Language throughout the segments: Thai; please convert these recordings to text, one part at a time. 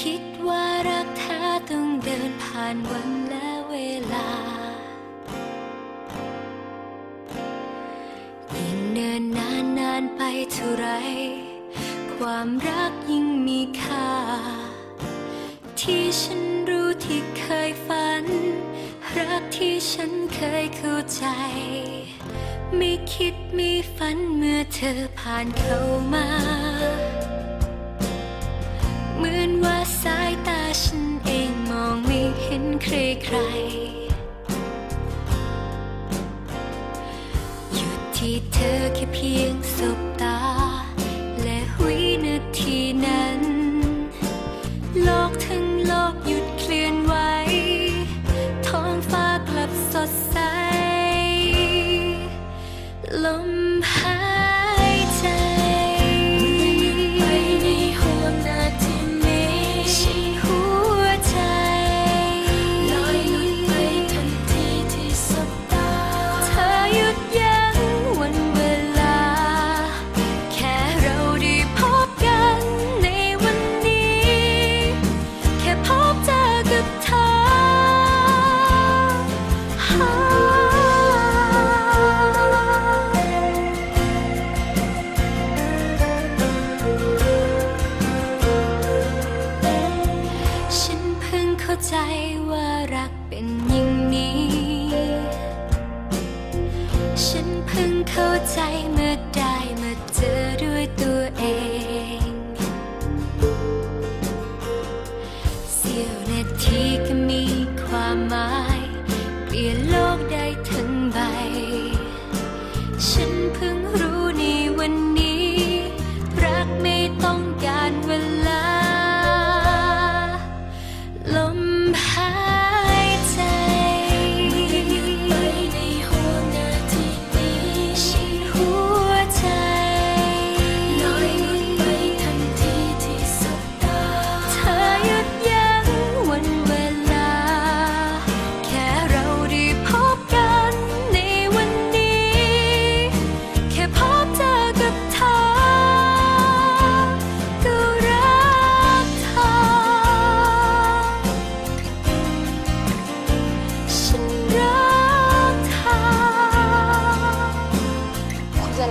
คิดว่ารักแท้ต้องเดินผ่านวันและเวลา ยิ่งเนินนานนานไปเท่าไร ความรักยิ่งมีค่า ที่ฉันรู้ที่เคยฝัน รักที่ฉันเคยเข้าใจ ไม่คิดไม่ฝันเมื่อเธอผ่านเข้ามา เหมือน ใครใครหยุดที่เธอแค่เพียง ใจว่ารักเป็นอย่างนี้ ฉันเพิ่งเข้าใจเมื่อได้มาเจอ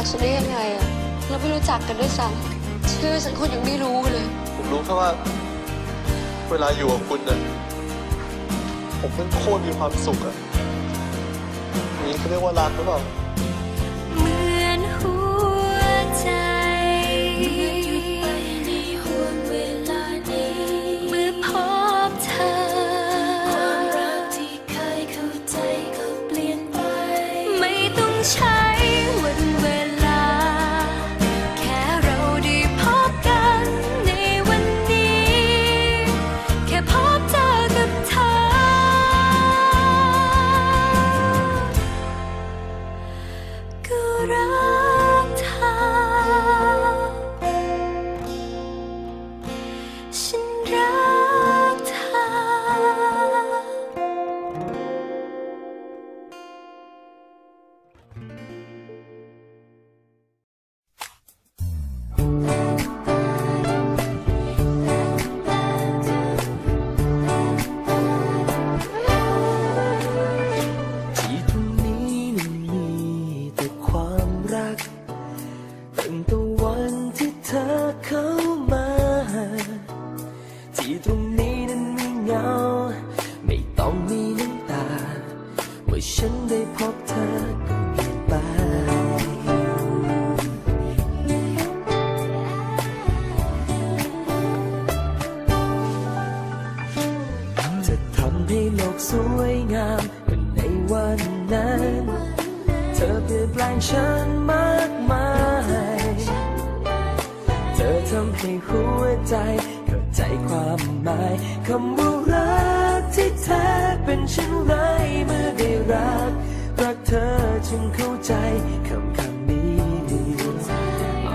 รักฉันได้ยังไงอะเราไม่รู้จักกันด้วยซ้ำชื่อฉันคุณยังไม่รู้เลย ผมรู้แค่ว่า เวลาอยู่กับคุณน่ะผมเป็นโคตรมีความสุขอะนี่เขาเรียกว่ารักหรือเปล่า อฉันได้พบเธอก็เปลี่ยนไปจะทำให้โลกสวยงามเหมือนในวันนั้น เธอเปลี่ยนแปลงฉันมากมาย เธอทำให้หัวใจเข้าใจความหมายคำว่า จึงเข้าใจคำคำนี้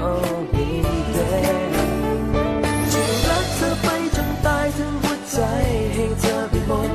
Oh baby จะรักเธอไปจนตายถึงหัวใจให้เธอไปหมด